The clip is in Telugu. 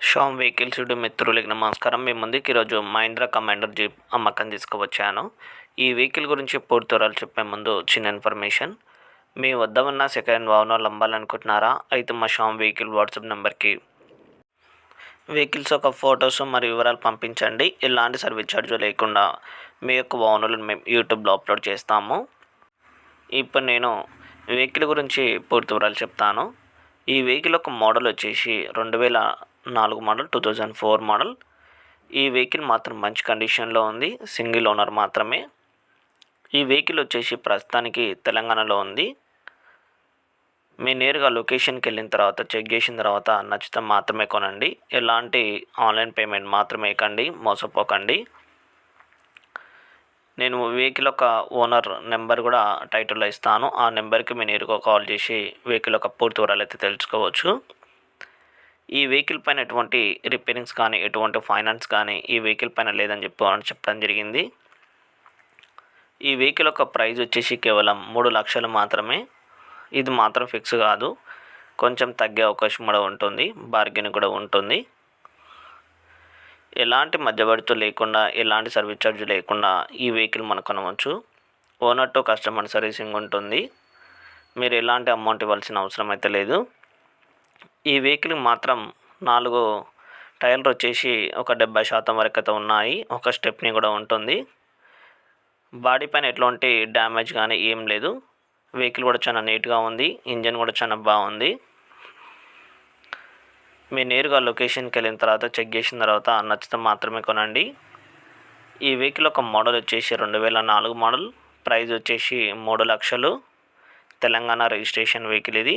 షామ్ వెహికల్స్ యూట్యూబ్ మిత్రులకి నమస్కారం. మీ ముందుకి ఈరోజు మహీంద్రా కమాండర్ జీప్ అమ్మకం తీసుకువచ్చాను. ఈ వెహికల్ గురించి పూర్తి వివరాలు చెప్పే ముందు చిన్న ఇన్ఫర్మేషన్. మీ వద్ద ఉన్న సెకండ్ హ్యాండ్ వాహనాలు అమ్మాలనుకుంటున్నారా అయితే మా షామ్ వెహికల్ వాట్సాప్ నెంబర్కి వెహికల్స్ యొక్క ఫొటోస్ మరియు వివరాలు పంపించండి. ఎలాంటి సర్వీస్ ఛార్జ్ లేకుండా మీ యొక్క వాహనాలను మేము యూట్యూబ్లో అప్లోడ్ చేస్తాము. ఇప్పుడు నేను వెహికల్ గురించి పూర్తి వివరాలు చెప్తాను. ఈ వెహికల్ యొక్క మోడల్ వచ్చేసి రెండు వేల నాలుగు model two thousand four model. ఈ వెహికల్ మాత్రం మంచి కండిషన్లో ఉంది. సింగిల్ ఓనర్ మాత్రమే. ఈ వెహికల్ వచ్చేసి ప్రస్తుతానికి తెలంగాణలో ఉంది. మీ నేరుగా లొకేషన్కి వెళ్ళిన తర్వాత చెక్ చేసిన తర్వాత నచ్చితే మాత్రమే కొనండి. ఎలాంటి ఆన్లైన్ పేమెంట్ మాత్రమే కండి మోసపోకండి. నేను వెహికల్ యొక్క ఓనర్ నెంబర్ కూడా టైటిల్లో ఇస్తాను. ఆ నెంబర్కి మీరు నేరుగా కాల్ చేసి వెహికల్ యొక్క పూర్తి వివరాలు అయితే తెలుసుకోవచ్చు. ఈ వెహికల్ పైన ఎటువంటి రిపేరింగ్స్ కానీ ఎటువంటి ఫైనాన్స్ కానీ ఈ వెహికల్ పైన లేదని చెప్పని చెప్పడం జరిగింది. ఈ వెహికల్ యొక్క ప్రైస్ వచ్చేసి కేవలం మూడు లక్షలు మాత్రమే. ఇది మాత్రం ఫిక్స్ కాదు. కొంచెం తగ్గే అవకాశం కూడా ఉంటుంది. బార్గెన్ కూడా ఉంటుంది. ఎలాంటి మధ్యవర్తితో లేకుండా ఎలాంటి సర్వీస్ ఛార్జ్ లేకుండా ఈ వెహికల్ మనం కొనవచ్చు. ఓనర్ టు కస్టమర్ సర్వీసింగ్ ఉంటుంది. మీరు ఎలాంటి అమౌంట్ ఇవ్వాల్సిన అవసరం అయితే లేదు. ఈ వెహికల్ మాత్రం నాలుగు టైర్లు వచ్చేసి ఒక డెబ్బై శాతం వరకు అయితే ఉన్నాయి. ఒక స్టెప్ని కూడా ఉంటుంది. బాడీ పైన ఎటువంటి డ్యామేజ్ కానీ ఏం లేదు. వెహికల్ కూడా చాలా నీట్గా ఉంది. ఇంజన్ కూడా చాలా బాగుంది. మీరు నేరుగా లొకేషన్కి వెళ్ళిన తర్వాత చెక్ చేసిన తర్వాత నచ్చితే మాత్రమే కొనండి. ఈ వెహికల్ ఒక మోడల్ వచ్చేసి రెండు వేల నాలుగు మోడల్. ప్రైస్ వచ్చేసి మూడు లక్షలు. తెలంగాణ రిజిస్ట్రేషన్ వెహికల్ ఇది.